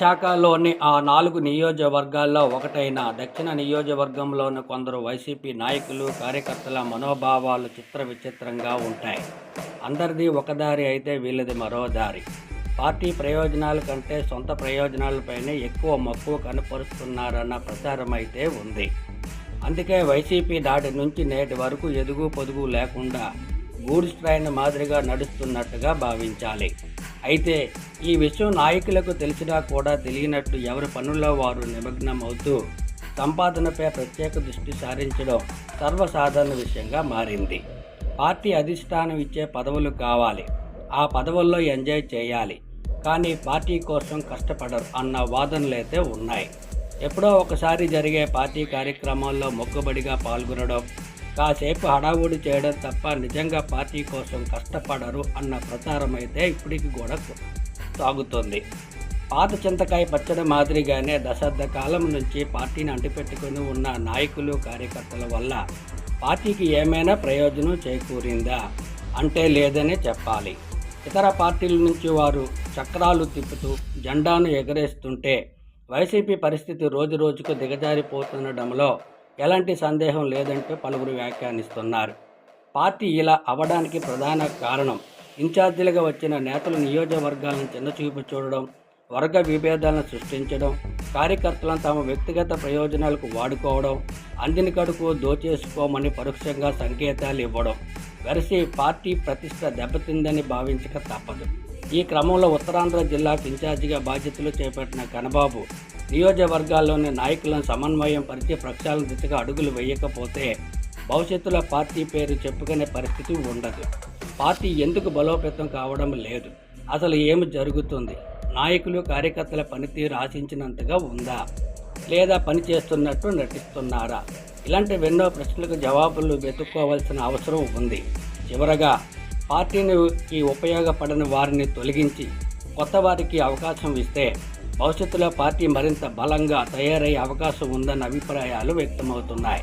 విశాఖలోని ఆ నాలుగు నియోజకవర్గాల్లో ఒకటైన దక్షిణ నియోజకవర్గంలోని కొందరు వైసీపీ నాయకులు కార్యకర్తల మనోభావాలు చిత్ర విచిత్రంగా ఉంటాయి. అందరిది ఒకదారి అయితే వీళ్ళది మరో దారి. పార్టీ ప్రయోజనాల కంటే సొంత ప్రయోజనాలపైనే ఎక్కువ మక్కువ కనపరుస్తున్నారన్న ప్రచారం అయితే ఉంది. అందుకే వైసీపీ దాటి నుంచి నేటి వరకు ఎదుగు పొదుగు లేకుండా గూడ్స్ ట్రైన్ మాదిరిగా నడుస్తున్నట్టుగా భావించాలి. అయితే ఈ విషయం నాయకులకు తెలిసినా కూడా తెలియనట్టు ఎవరి పనుల్లో వారు నిమగ్నమవుతూ సంపాదనపై ప్రత్యేక దృష్టి సారించడం సర్వసాధారణ విషయంగా మారింది. పార్టీ అధిష్టానం ఇచ్చే పదవులు కావాలి. ఆ పదవుల్లో ఎంజాయ్ చేయాలి. కానీ పార్టీ కోసం కష్టపడరు అన్న వాదనలైతే ఉన్నాయి. ఎప్పుడో ఒకసారి జరిగే పార్టీ కార్యక్రమాల్లో మొక్కుబడిగా పాల్గొనడం కాసేపు హడావుడి చేయడం తప్ప నిజంగా పార్టీ కోసం కష్టపడరు అన్న ప్రచారం అయితే ఇప్పటికి కూడా సాగుతుంది. పాత చింతకాయ పచ్చడి మాదిరిగానే దశాబ్ద కాలం నుంచి పార్టీని అంటిపెట్టుకుని ఉన్న నాయకులు కార్యకర్తల వల్ల పార్టీకి ఏమైనా ప్రయోజనం చేకూరిందా అంటే లేదనే చెప్పాలి. ఇతర పార్టీల నుంచి వారు చక్రాలు తిప్పుతూ జెండాను ఎగరేస్తుంటే వైసీపీ పరిస్థితి రోజు రోజుకు దిగజారిపోతుండడంలో ఎలాంటి సందేహం లేదంటూ పలువురు వ్యాఖ్యానిస్తున్నారు. పార్టీ ఇలా అవడానికి ప్రధాన కారణం ఇన్ఛార్జీలుగా వచ్చిన నేతలు నియోజకవర్గాలను చిన్నచూపు చూడడం వర్గ విభేదాలను సృష్టించడం కార్యకర్తలను తమ వ్యక్తిగత ప్రయోజనాలకు వాడుకోవడం అందిన కడుకు దోచేసుకోమని పరోక్షంగా సంకేతాలు ఇవ్వడం. వెరసి పార్టీ ప్రతిష్ట దెబ్బతిందని భావించక తప్పదు. ఈ క్రమంలో ఉత్తరాంధ్ర జిల్లాకు ఇన్ఛార్జిగా బాధ్యతలు చేపట్టిన కనబాబు నియోజకవర్గాల్లోని నాయకులను సమన్వయం పరిచి ప్రక్షాళన దిశగా అడుగులు వేయకపోతే భవిష్యత్తులో పార్టీ పేరు చెప్పుకునే పరిస్థితి ఉండదు. పార్టీ ఎందుకు బలోపేతం కావడం లేదు. అసలు ఏమి జరుగుతుంది? నాయకులు కార్యకర్తల పనితీరు ఆశించినంతగా ఉందా? లేదా పని చేస్తున్నట్టు నటిస్తున్నారా? ఇలాంటి ఎన్నో ప్రశ్నలకు జవాబులు వెతుక్కోవాల్సిన అవసరం ఉంది. చివరగా పార్టీకి ఉపయోగపడని వారిని తొలగించి కొత్త వారికి అవకాశం ఇస్తే భవిష్యత్తులో పార్టీ మరింత బలంగా తయారయ్యే అవకాశం ఉందన్న అభిప్రాయాలు వ్యక్తమవుతున్నాయి.